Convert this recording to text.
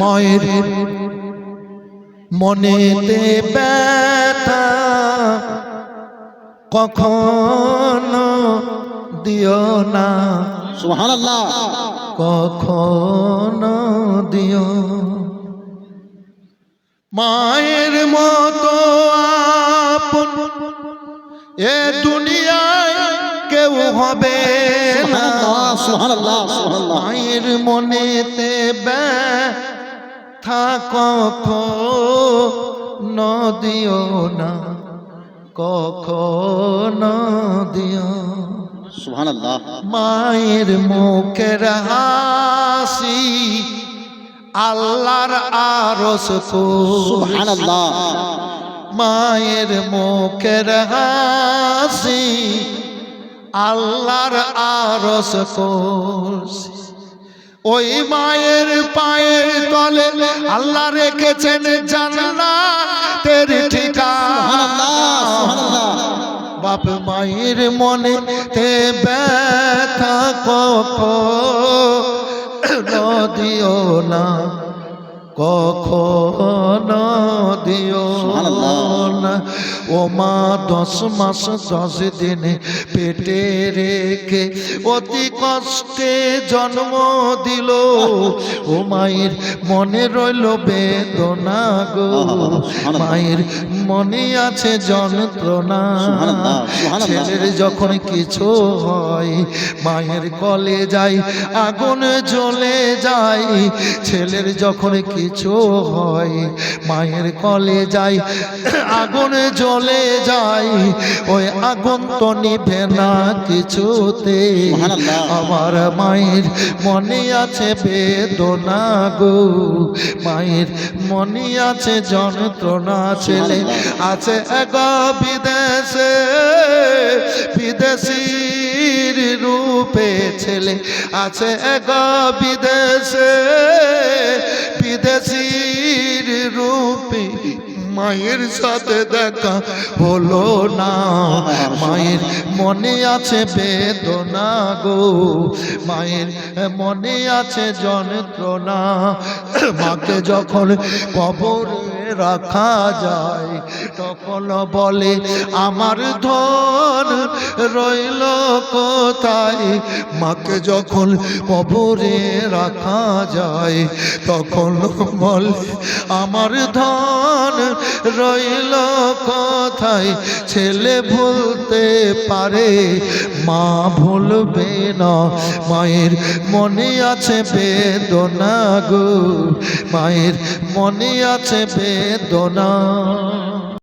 মায়ের মনেতে ব্যথা কখনো দিও না। সুবহানাল্লাহ। কখনো দিও। মায়ের মতো আপন এ দুনিয়ায় কেউ হবে সুবহানাল্লাহ সুবহানাল্লাহ। সুবহানাল্লাহ মায়ের মনেতে ব্যথা কখনো দিও না কখনো দিও সুবহানাল্লাহ। মায়ের মুখের হাসি আল্লাহর আরস সুবহানাল্লাহ। মায়ের মুখের হাসি আল্লাহর আরস কুরসি ওই মায়ের পায়ের তলে আল্লাহ রেখেছেন জান্নাতের ঠিকানা। সুবহানাল্লাহ বাপ মায়ের মনে তে ব্যথা কখনো দিও না কখনো দিও না। ও মা দশ মাস দশ দিনে পেটে রেখে অতি কষ্টে জন্ম দিল। ও মায়ের মনে রইল বেদনা গো। মায়ের মনে আছে যন্ত্রণা। ছেলের যখন কিছু হয় মায়ের কলে যায় আগুন জ্বলে যায় ছেলের যখন কিছু হয়। মায়ের কলে যাই আগুন জ্বলে যায় ওই আগুন তো নিভে না কিছুতে। আমার মায়ের মনে আছে বেদনা গো। মায়ের মনে আছে যন্ত্রণা ছেলে। আছে এক বিদেশে বিদেশির রূপে ছেলে। আছে এক বিদেশে মায়ের সাথে দেখা হলো না। মায়ের মনে আছে বেদনা গো। মায়ের মনে আছে যন্ত্রণা। মাকে যখন কবরে রাখা যায়। তখন বলে, আমার ধন রইল কোথায়? মাকে যখন কবরে রাখা যায়, তখন বলে, আমার ধন রইল কোথায়? ছেলে ভুলতে পারে, মা ভুলবে না। মায়ের মনে আছে বেদনা গো, মায়ের মনে আছে বেদনা বেদনা।